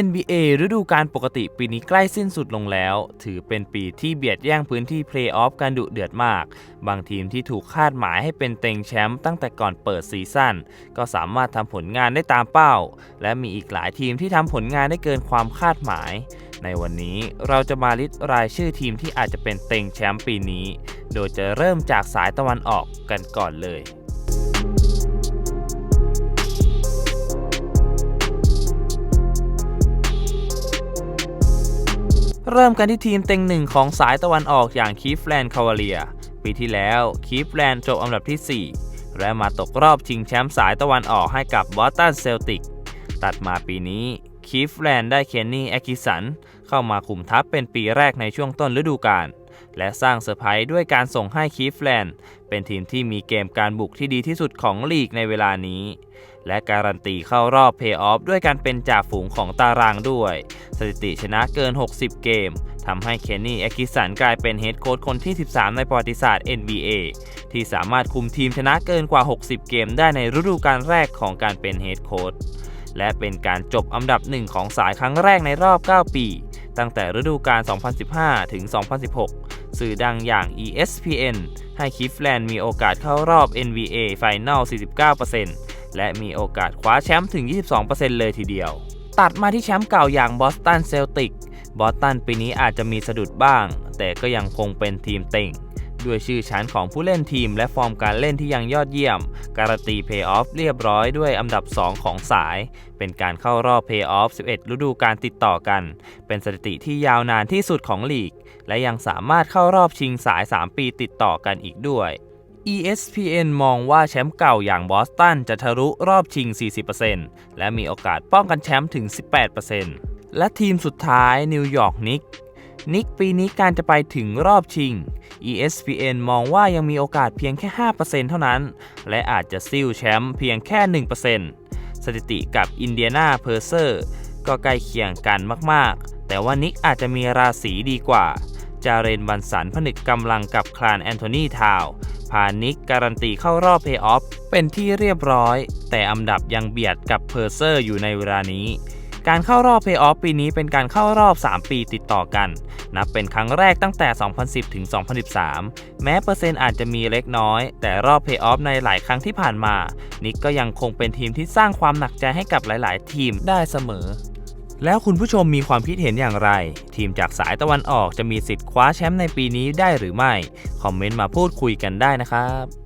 NBA ฤดูกาลปกติปีนี้ใกล้สิ้นสุดลงแล้ว ถือเป็นปีที่เบียดแย่งพื้นที่เพลย์ออฟกันดุเดือดมาก บางทีมที่ถูกคาดหมายให้เป็นเต็งแชมป์ตั้งแต่ก่อนเปิดซีซั่นก็สามารถทำผลงานได้ตามเป้า และมีอีกหลายทีมที่ทำผลงานได้เกินความคาดหมาย ในวันนี้เราจะมาลิสต์รายชื่อทีมที่อาจจะเป็นเต็งแชมป์ปีนี้ โดยจะเริ่มจากสายตะวันออกกันก่อนเลย เริ่มกันที่ทีมเต็งหนึ่งของสายตะวันออกอย่างคีฟแลนด์คาวาเลีย ปีที่แล้วคีฟแลนด์จบอันดับที่ 4 และมาตกรอบชิงแชมป์สายตะวันออกให้กับบอสตันเซลติก ตัดมาปีนี้ คีฟแลนด์ได้เคนนี่แอคิสันเข้ามาคุมทัพเป็นปีแรกในช่วงต้นฤดูกาลและสร้างเซอร์ไพรส์ด้วยการส่งให้คีฟแลนด์เป็นทีมที่มีเกมการบุกที่ดีที่สุดของลีกในเวลานี้ และการันตีเข้ารอบเพย์ออฟด้วยการเป็นจ่าฝูงของตารางด้วย สถิติชนะเกิน 60 เกมทำให้เคนนี่แอคิสันกลายเป็นเฮดโค้ชคนที่ 13 ในประวัติศาสตร์ NBA ที่สามารถคุมทีมชนะเกินกว่า 60 เกมได้ในฤดูกาลแรกของการเป็นเฮดโค้ช และเป็นการจบอันดับหนึ่งของสายครั้งแรกในรอบ 9 ปี ตั้งแต่ฤดูกาล 2015 ถึง 2016 สื่อดังอย่าง ESPN ให้คิฟแลนด์มีโอกาสเข้ารอบ NBA Final 49%และมีโอกาสคว้าแชมป์ถึง 22%เลยทีเดียว ตัดมาที่แชมป์เก่าอย่างบอสตันเซลติกบอสตันปีนี้อาจจะมีสะดุดบ้าง แต่ก็ยังคงเป็นทีมเต็ง ด้วยชื่อชั้นของผู้เล่นทีม และฟอร์มการเล่นที่ยังยอดเยี่ยม การันตีเพย์ออฟเรียบร้อยด้วยอันดับ 2 ของสาย เป็นการเข้ารอบเพย์ออฟ 11 ฤดูกาลติดต่อกัน เป็นสถิติที่ยาวนานที่สุดของลีก และยังสามารถเข้ารอบชิงสาย 3 ปีติดต่อกันอีกด้วย ESPN มองว่าแชมป์เก่าอย่างบอสตันจะทะลุรอบชิง 40%และมีโอกาสป้องกันแชมป์ถึง 18%และทีมสุดท้ายนิวยอร์กนิก นิกปีนี้การจะไปถึงรอบชิง ESPN มองว่ายังมีโอกาสเพียงแค่ 5%เท่านั้น และอาจจะซิ่วแชมป์เพียงแค่ 1%สถิติกับอินเดียนาเพอร์เซอร์ก็ใกล้เคียงกันมากๆ แต่ว่านิกอาจจะมีราศีดีกว่า จาเรนบันสันผนึกกำลังกับคลานแอนโทนีทาวพานิกการันตีเข้ารอบเพย์ออฟเป็นที่เรียบร้อย แต่อันดับยังเบียดกับเพอร์เซอร์อยู่ในเวลานี้ การเข้ารอบเพย์ออฟปีนี้เป็นการเข้ารอบ 3 ปีติดต่อกัน นับเป็นครั้งแรกตั้งแต่ 2010 ถึง 2013 แม้เปอร์เซ็นต์อาจจะมีเล็กน้อย แต่รอบเพย์ออฟในหลายครั้งที่ผ่านมา นิกก็ยังคงเป็นทีมที่สร้างความหนักใจให้กับหลาย ๆ ทีมได้เสมอแล้วคุณผู้ชมมีความคิดเห็นอย่างไร ทีมจากสายตะวันออกจะมีสิทธิ์คว้าแชมป์ในปีนี้ได้หรือไม่ คอมเมนต์มาพูดคุยกันได้นะครับ